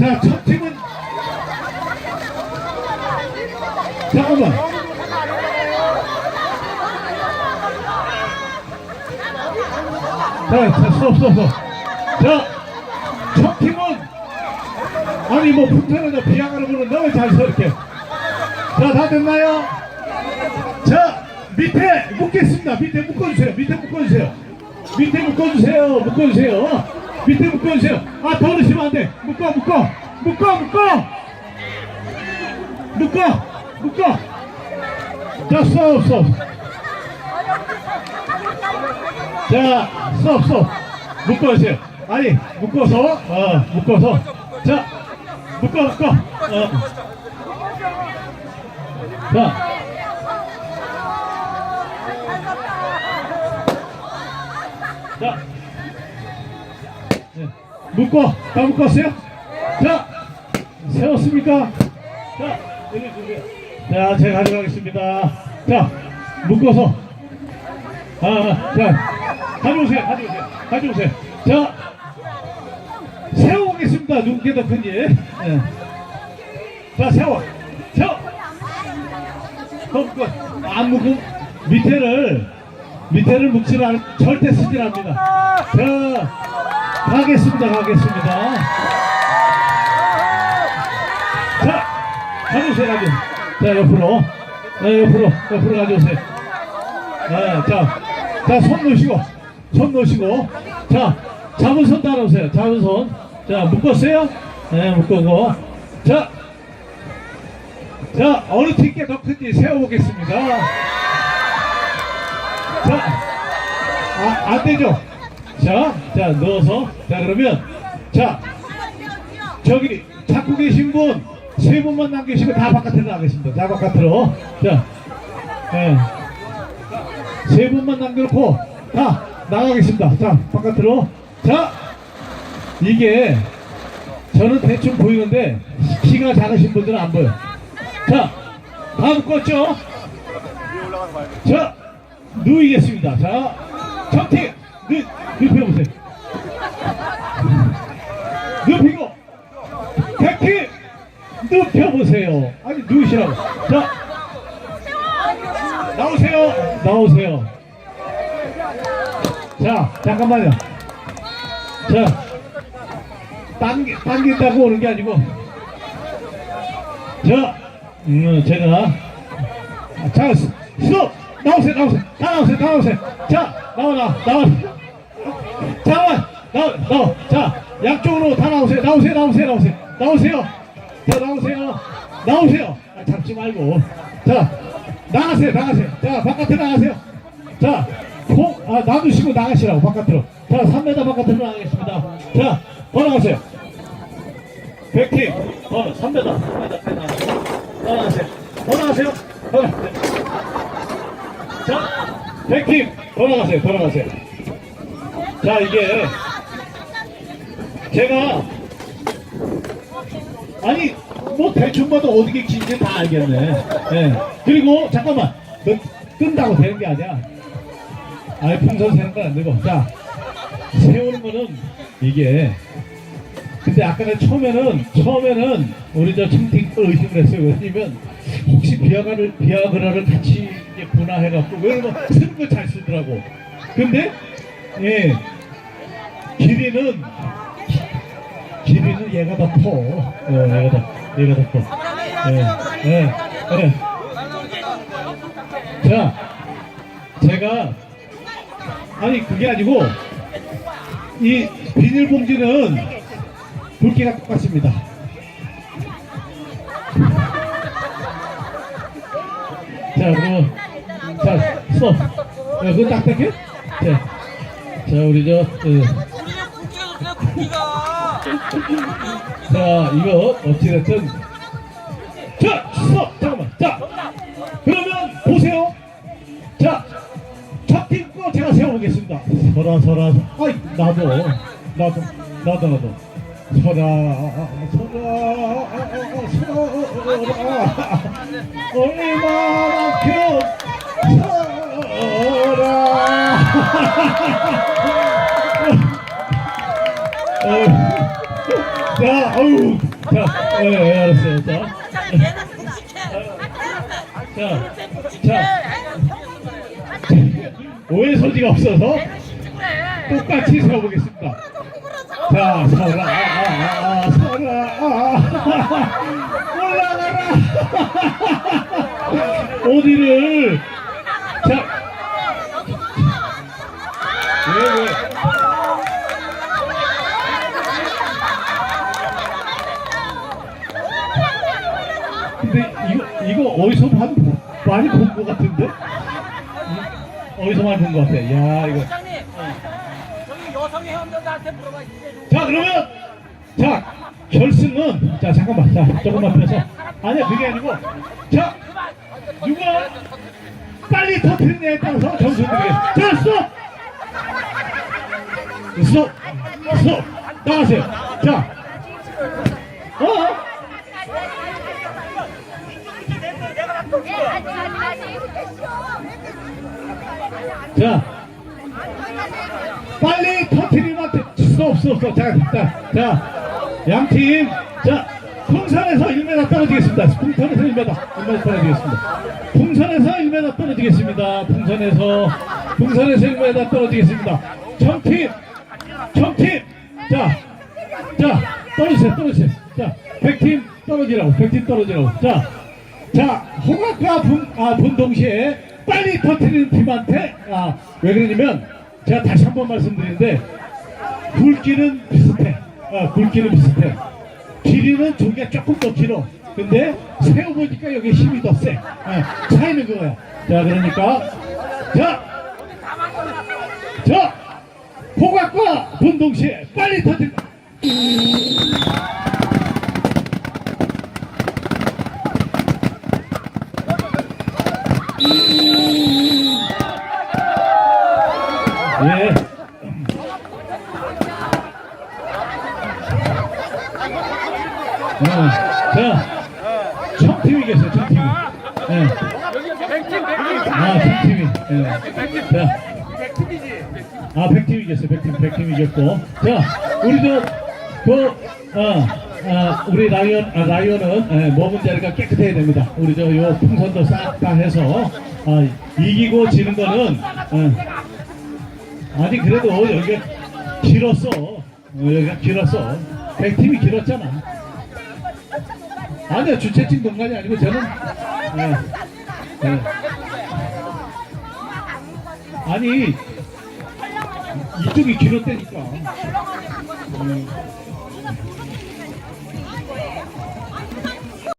자, 첫 팀은 잠깐만. 자, 자, 스톱, 스톱, 스톱. 자, 첫 팀은 아니 뭐 풍선에서 비양하는 분은 너무 잘서 이렇게. 자, 다 됐나요? 자, 밑에 묶겠습니다. 밑에 묶어주세요. 밑에 묶어주세요. 밑에 묶어주세요. 묶어주세요. 밑에 묶어주세요. 아, 더 넣으시면 안 돼. 묶어, 묶어. 묶어, 묶어. 묶어, 묶어. 자, 스톱, 스톱. 자, 스톱, 스톱. 묶어주세요. 아니, 묶어서, 어, 묶어서. 자, 묶어, 묶어. 어. 자. 자. 네. 묶어. 다 묶었어요? 자. 세웠습니까? 자. 여기 주세요. 자, 제가 가져가겠습니다. 자. 묶어서. 아, 아, 자. 가져오세요. 가져오세요. 가져오세요. 자. 세워보겠습니다. 더 큰지. 네. 자, 세워. 세워. 더 묶어. 안 묶고 밑에를 밑에를 묶지 않 절대 쓰질 않습니다. 자, 가겠습니다. 가겠습니다. 자, 가져오세요. 가져. 자, 옆으로. 네, 옆으로. 옆으로 가져오세요. 네, 자, 자, 손 놓으시고. 손 놓으시고. 자, 잡은 손 따라오세요. 잡은 손. 자, 묶었어요? 네, 묶고. 자, 자, 어느 팀께 더 큰지 세워보겠습니다. 자, 아, 안 되죠? 자, 자, 넣어서. 자, 그러면, 자, 저기, 잡고 계신 분, 세 분만 남기시고 다 바깥으로 나가겠습니다. 다 바깥으로. 자, 예. 세 분만 남겨놓고, 다 나가겠습니다. 자, 바깥으로. 자, 이게, 저는 대충 보이는데, 키가 작으신 분들은 안 보여. 자, 다 묶었죠? 자, 누이겠습니다. 자, 정팀, 눕, 눕혀보세요. 눕히고, 백팀, 눕혀보세요. 아니, 누우시라고. 자, 나오세요. 나오세요. 자, 잠깐만요. 자, 당기, 당긴다고 오는 게 아니고, 자, 음, 제가, 아, 자, 스- 스톱! 나오세요, 나오세요, 다 나오세요, 다 나오세요. 자, 나와, 나와, 나와. 잠깐만, 나와, 나와. 자, 양쪽으로 다 나오세요, 나오세요, 나오세요, 나오세요. 나오세요. 자, 나오세요. 나오세요. 아, 잡지 말고. 자, 나가세요, 나가세요. 자, 바깥으로 나가세요. 자, 콩, 아, 놔두시고 나가시라고, 바깥으로. 자, 3m 바깥으로 나가겠습니다. 자, 걸어가세요. 백팀, 어, 3m, 3m, 나가세요. 나가세요. 걸어가세요. 걸어가세요. 자, 백팀, 걸어가세요. 걸어가세요. 자, 이게, 제가, 아니, 뭐 대충 봐도 어디게 긴지 다 알겠네. 예. 그리고, 잠깐만. 너 끈다고 되는 게 아니야. 아예 풍선 세는 건 안 되고. 자, 세우는 거는 이게, 근데 아까 는 처음에는 처음에는 우리 저걸 의심을 했어요. 왜냐면 혹시 비아그라를 비아그라를 같이 분화해갖고 왜냐면 쓰는 거잘 쓰더라고. 근데 예 길이는 길이는 얘가 더 커. 어, 얘가 더 얘가 더 커. 예, 예, 그래. 자, 제가 아니 그게 아니고 이 비닐봉지는 굵기가 똑같습니다. 자, 그럼, 자, 스톱. 야, 그거 딱 뺄게. 자, 자, 우리 저, 그, 자, 이거, 어찌됐든. 자, 스톱! 잠깐만. 자, 그러면 보세요. 자, 첫팀거 제가 세워보겠습니다. 서라, 서라. 아이, 나도, 나도, 나도, 나도. 서라, 서라, 서라. 얼마만큼 자, 아우, 자, 예, 예, 알았어요. 자, 자, 자, 오해 소지가 없어서 똑같이 세워보겠습니다. 자, 서라, 아, 아, 아, 서라, 아, 올라가라. 어디를? 자, 왜, 왜? 근데 이거 이거 어디서 한, 많이 본 것 같은데? 어디서 많이 본 것 같아. 야 이거. 사장님, 저기 여성 회원들한테 물어봐 주세요. 자 그러면 자 결승은 자 잠깐만 자 조금만 펴서 아니야 그게 아니고 자 누가 빨리 터트리냐에 따라서 점수 드리겠습니다. 자 스톱 스톱 스톱 나가세요. 자 어? 자 빨리 터트리면 스톱 스톱 스톱 자, 자, 자 양팀. 자 풍선에서 1m 떨어지겠습니다. 풍선에서 1m 1m 떨어지겠습니다. 풍선에서 1m 떨어지겠습니다. 풍선에서 풍선에서 1m 떨어지겠습니다. 청팀 청팀. 자 자, 떨어지세요, 떨어지세요. 자, 100팀 떨어지라고, 100팀 떨어지라고. 자, 자, 호각과 분, 아, 분동시에 빨리 터트리는 팀한테, 아, 왜 그러냐면, 제가 다시 한 번 말씀드리는데, 굵기는 비슷해. 아, 굵기는 비슷해. 길이는 저기가 조금 더 길어. 근데 세워보니까 여기 힘이 더 세. 아, 차이는 그거야. 자, 그러니까, 자, 자, 호각과 분동시에 빨리 터뜨리, 예. 어, 자, 청팀이 계세요, 청팀이. 예. 아, 청팀이. 예. 자. 아, 백팀이 계세요, 백팀, 백팀이 계셨고. 자, 우리 저, 그, 어, 아, 우리 라이언, 아, 라이언은, 예, 먹은 자리가 깨끗해야 됩니다. 우리 저, 요 풍선도 싹 다 해서, 아, 이기고 지는 거는, 어, 아니 그래도 여기가 길었어. 어, 여기가 길었어. 백팀이 길었잖아. 아니야 주최팀 동간이 아니고 저는 예, 예. 아니 이쪽이 길었다니까. 음,